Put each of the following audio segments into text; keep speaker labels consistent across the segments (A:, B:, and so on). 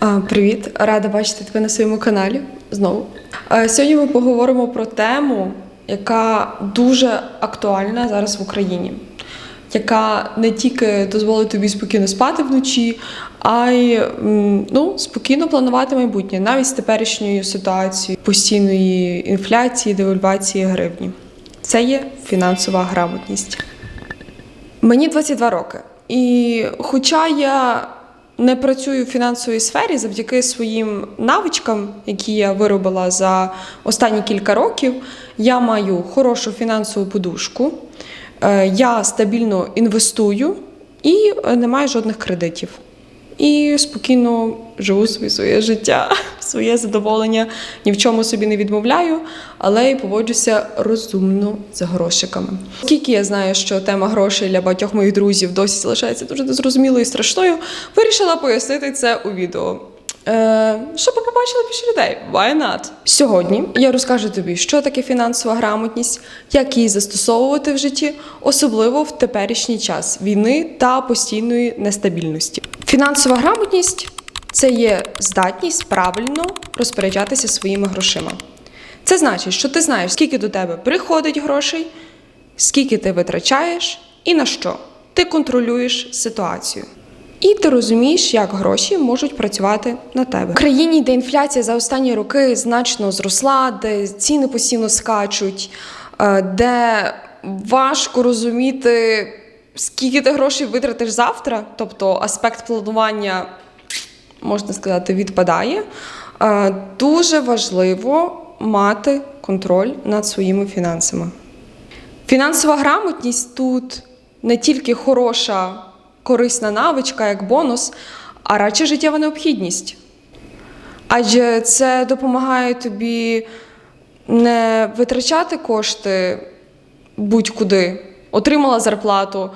A: Привіт, рада бачити тебе на своєму каналі знову. Сьогодні ми поговоримо про тему, яка дуже актуальна зараз в Україні, яка не тільки дозволить тобі спокійно спати вночі, а й ну, спокійно планувати майбутнє, навіть з теперішньою ситуацією постійної інфляції, девальвації гривні. Це є фінансова грамотність. Мені 22 роки. І хоча я не працюю в фінансовій сфері завдяки своїм навичкам, які я виробила за останні кілька років, я маю хорошу фінансову подушку, е, я стабільно інвестую і е, не маю жодних кредитів. І спокійно живу собі своє життя, своє задоволення, ні в чому собі не відмовляю, але й поводжуся розумно з грошиками. Оскільки я знаю, що тема грошей для багатьох моїх друзів досі залишається дуже незрозумілою і страшною, вирішила пояснити це у відео. Е, щоб ви побачили більше людей. Why not? Сьогодні я розкажу тобі, що таке фінансова грамотність, як її застосовувати в житті, особливо в теперішній час війни та постійної нестабільності. Фінансова грамотність це є здатність правильно розпоряджатися своїми грошима. Це значить, що ти знаєш, скільки до тебе приходить грошей, скільки ти витрачаєш і на що. Ти контролюєш ситуацію. І ти розумієш, як гроші можуть працювати на тебе. В країні, де інфляція за останні роки значно зросла, де ціни постійно скачуть, е, де важко розуміти, скільки ти грошей витратиш завтра, тобто аспект планування, можна сказати, відпадає. Е, Дуже важливо мати контроль над своїми фінансами. Фінансова грамотність тут не тільки хороша, корисна навичка як бонус, а радше життєва необхідність. Адже це допомагає тобі не витрачати кошти будь-куди, отримала зарплату,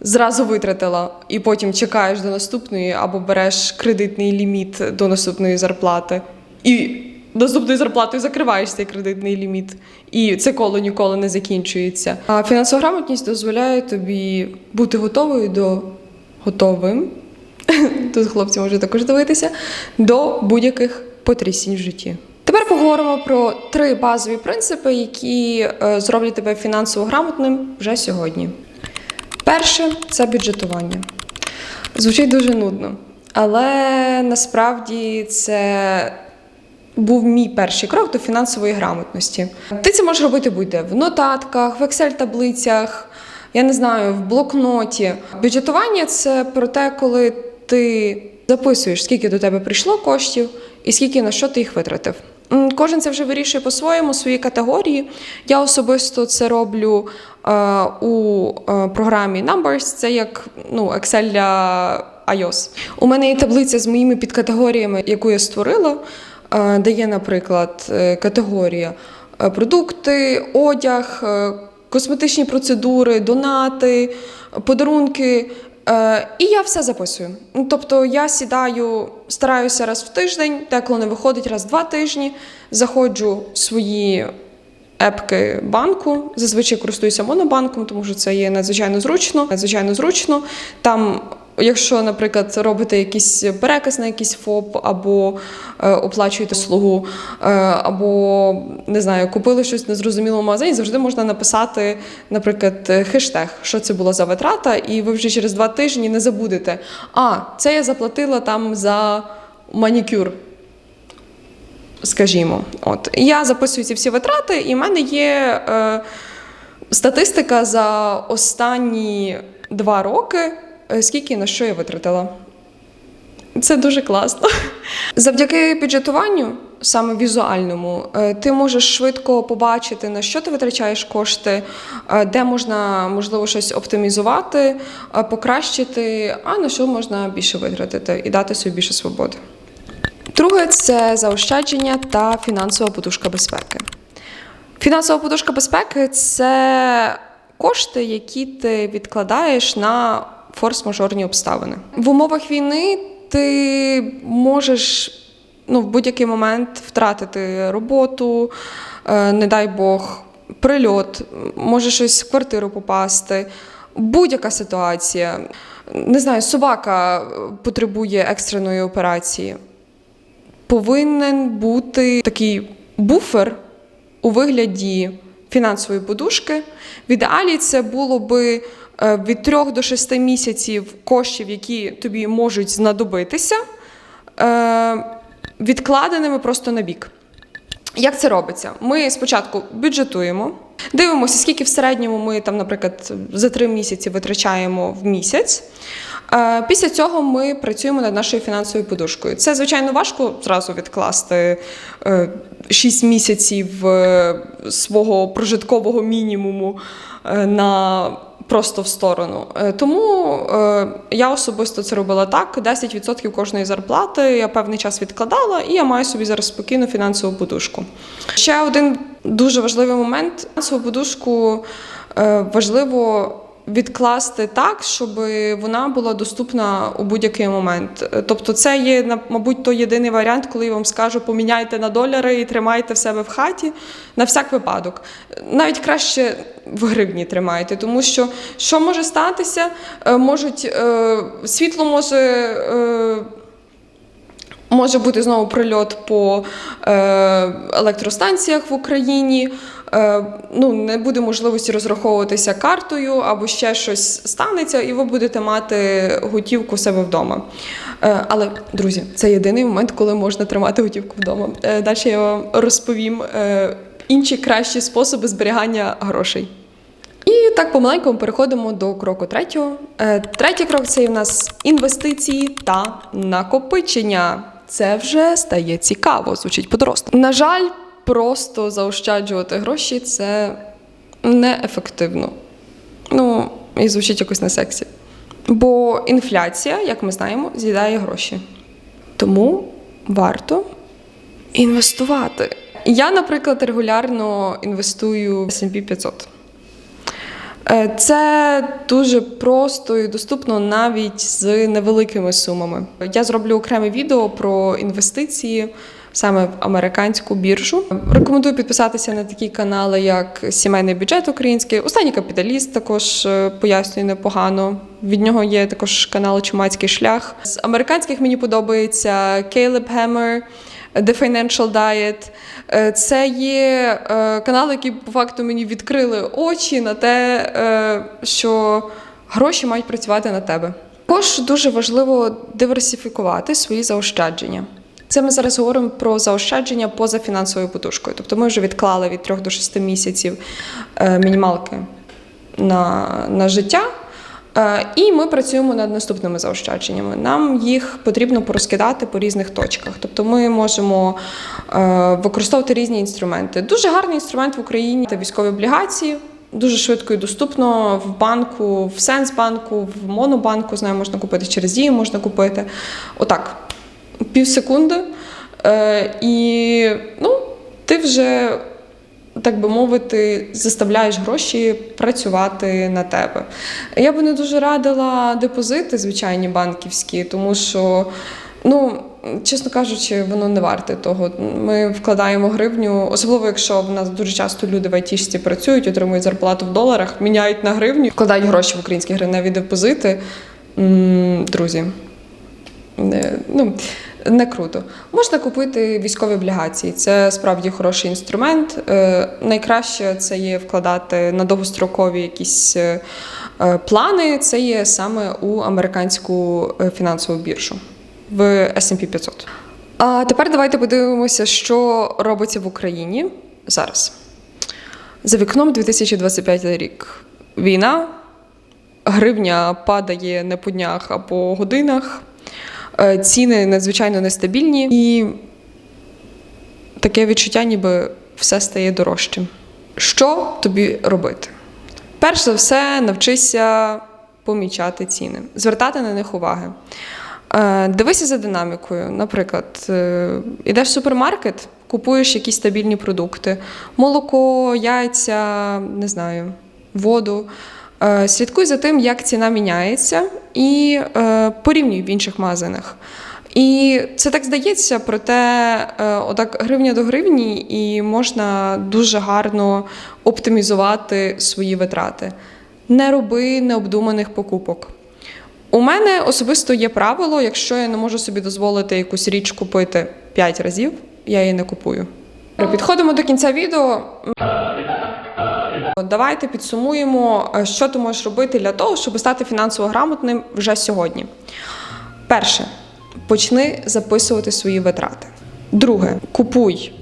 A: зразу витратила, і потім чекаєш до наступної або береш кредитний ліміт до наступної зарплати. І наступною зарплатою закриваєш цей кредитний ліміт. І це коло ніколи не закінчується. А фінансова грамотність дозволяє тобі бути готовою до готовим. Тут хлопці можуть також дивитися до будь-яких потрясінь в житті. Тепер поговоримо про три базові принципи, які е, зроблять тебе фінансово грамотним вже сьогодні. Перше це бюджетування. Звучить дуже нудно, але насправді це був мій перший крок до фінансової грамотності. Ти це можеш робити будь-де в нотатках, в Excel-таблицях, я не знаю, в блокноті. Бюджетування це про те, коли ти записуєш, скільки до тебе прийшло коштів і скільки на що ти їх витратив. Кожен це вже вирішує по-своєму, свої категорії. Я особисто це роблю е, у е, програмі Numbers, це як ну, Excel для iOS. У мене є таблиця з моїми підкатегоріями, яку я створила, е, де є, наприклад, е, категорія е, продукти, одяг, косметичні процедури, донати, подарунки. Е, І я все записую. Ну, Тобто я сідаю, стараюся раз в тиждень, деколи не виходить раз в два тижні, заходжу в свої епки банку. Зазвичай користуюся монобанком, тому що це є надзвичайно зручно. Надзвичайно зручно. Там, якщо, наприклад, робите якийсь переказ на якийсь ФОП, або е, оплачуєте слугу, е, або не знаю, купили щось в незрозумілому магазині, завжди можна написати, наприклад, хештег, що це була за витрата, і ви вже через два тижні не забудете. А, це я заплатила там за манікюр скажімо. От я записую ці всі витрати, і в мене є е, статистика за останні два роки, е, скільки на що я витратила. Це дуже класно. Завдяки бюджетуванню, саме візуальному, е, ти можеш швидко побачити, на що ти витрачаєш кошти, е, де можна можливо щось оптимізувати, покращити, а на що можна більше витратити і дати собі більше свободи. Друге це заощадження та фінансова подушка безпеки. Фінансова подушка безпеки це кошти, які ти відкладаєш на форс-мажорні обставини. В умовах війни ти можеш ну, в будь-який момент втратити роботу, е, не дай Бог, прильот, може щось в квартиру попасти, будь-яка ситуація. Не знаю, собака потребує екстреної операції. повинен бути такий буфер у вигляді фінансової подушки. В ідеалі це було би від 3 до 6 місяців коштів, які тобі можуть знадобитися, е, відкладеними просто на бік. Як це робиться? Ми спочатку бюджетуємо, дивимося, скільки в середньому ми там, наприклад, за три місяці витрачаємо в місяць. Е, Після цього ми працюємо над нашою фінансовою подушкою. Це звичайно важко зразу відкласти 6 місяців е, свого прожиткового мінімуму е, на просто в сторону. Е, Тому е, я особисто це робила так: 10% кожної зарплати я певний час відкладала, і я маю собі зараз спокійну фінансову подушку. Ще один дуже важливий момент: фінансову подушку е, важливо. Відкласти так, щоб вона була доступна у будь-який момент. Тобто, це є мабуть той єдиний варіант, коли я вам скажу, поміняйте на долари і тримайте в себе в хаті на всяк випадок. Навіть краще в гривні тримайте, тому що що може статися? Е, Можуть е, світло може. е, Може бути знову прильот по е, електростанціях в Україні. Е, ну, не буде можливості розраховуватися картою або ще щось станеться, і ви будете мати готівку себе вдома. Е, але, друзі, це єдиний момент, коли можна тримати готівку вдома. Е, далі я вам розповім інші кращі способи зберігання грошей. І так помаленьку переходимо до кроку третього. Третій крок це в нас інвестиції та накопичення. Це вже стає цікаво, звучить по-дорослому. На жаль, просто заощаджувати гроші це неефективно. Ну, і звучить якось на сексі. Бо інфляція, як ми знаємо, з'їдає гроші. Тому варто інвестувати. Я, наприклад, регулярно інвестую в S&P 500. Е, Це дуже просто і доступно навіть з невеликими сумами. Я зроблю окреме відео про інвестиції саме в американську біржу. Рекомендую підписатися на такі канали, як Сімейний бюджет український. Останній капіталіст також е, пояснює непогано. Від нього є також канал Чумацький шлях. З американських мені подобається Caleb Hammer, The Financial Diet. Е, Це є е, канали, які по факту мені відкрили очі на те, е, що гроші мають працювати на тебе. Також дуже важливо диверсифікувати свої заощадження. Це ми зараз говоримо про заощадження поза фінансовою подушкою. Тобто ми вже відклали від 3 до 6 місяців мінімалки на, на життя. Е, І ми працюємо над наступними заощадженнями. Нам їх потрібно порозкидати по різних точках. Тобто ми можемо е, використовувати різні інструменти. Дуже гарний інструмент в Україні це військові облігації. Дуже швидко і доступно в банку, в Сенсбанку, в Монобанку знаю, можна купити через дію, можна купити. Отак, пів секунди. Е, і ну, ти вже так би мовити, заставляєш гроші працювати на тебе. Я би не дуже радила депозити, звичайні банківські, тому що, ну, чесно кажучи, воно не варте того. Ми вкладаємо гривню, особливо якщо в нас дуже часто люди в айтішці працюють, отримують зарплату в доларах, міняють на гривню, вкладають гроші в українські гривневі депозити. Друзі, ну, не круто. Можна купити військові облігації. Це справді хороший інструмент. Е, найкраще це є вкладати на довгострокові якісь е, е, плани. Це є саме у американську фінансову біржу в S&P 500. А тепер давайте подивимося, що робиться в Україні зараз. За вікном 2025 рік. Війна, гривня падає не по днях, а по годинах. Е, Ціни надзвичайно нестабільні, і таке відчуття, ніби все стає дорожчим. Що тобі робити? Перш за все, навчися помічати ціни, звертати на них уваги. Е, Дивися за динамікою. Наприклад, е, ідеш в супермаркет, купуєш якісь стабільні продукти: молоко, яйця, не знаю, воду. Е, Слідкуй за тим, як ціна міняється, і е, порівнюй в інших магазинах. І це так здається, проте е, отак гривня до гривні, і можна дуже гарно оптимізувати свої витрати. Не роби необдуманих покупок. У мене особисто є правило, якщо я не можу собі дозволити якусь річ купити 5 разів, я її не купую. Підходимо до кінця відео. Давайте підсумуємо, е, що ти можеш робити для того, щоб стати фінансово грамотним вже сьогодні. Перше, почни записувати свої витрати. Друге, купуй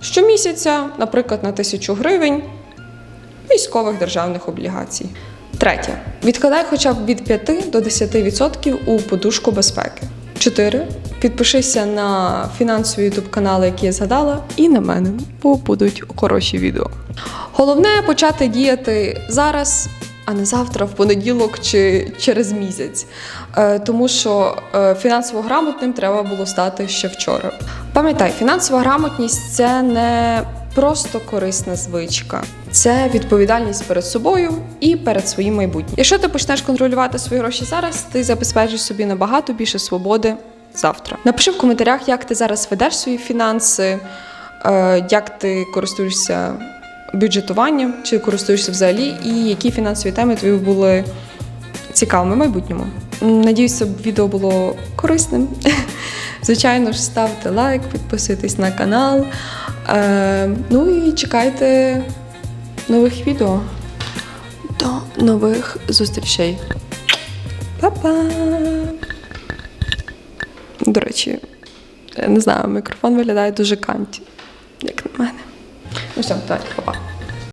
A: щомісяця, наприклад, на тисячу гривень військових державних облігацій. Третє. Відкладай хоча б від 5 до 10% у подушку безпеки. Чотири. Підпишися на фінансові ютуб канали, які я згадала, і на мене, бо будуть хороші відео. Головне почати діяти зараз, а не завтра, в понеділок чи через місяць. Е, Тому що е, фінансово грамотним треба було стати ще вчора. Пам'ятай, фінансова грамотність це не просто корисна звичка, це відповідальність перед собою і перед своїм майбутнім. Якщо ти почнеш контролювати свої гроші зараз, ти забезпечиш собі набагато більше свободи завтра. Напиши в коментарях, як ти зараз ведеш свої фінанси, е, як ти користуєшся бюджетуванням, чи користуєшся взагалі, і які фінансові теми тобі були цікавими в майбутньому. Це відео було корисним. Звичайно ж, ставте лайк, підписуйтесь на канал. Е, ну і чекайте нових відео. До нових зустрічей. Па-па! До речі, я не знаю, мікрофон виглядає дуже канті, як на мене. Ну все, давайте, па-па.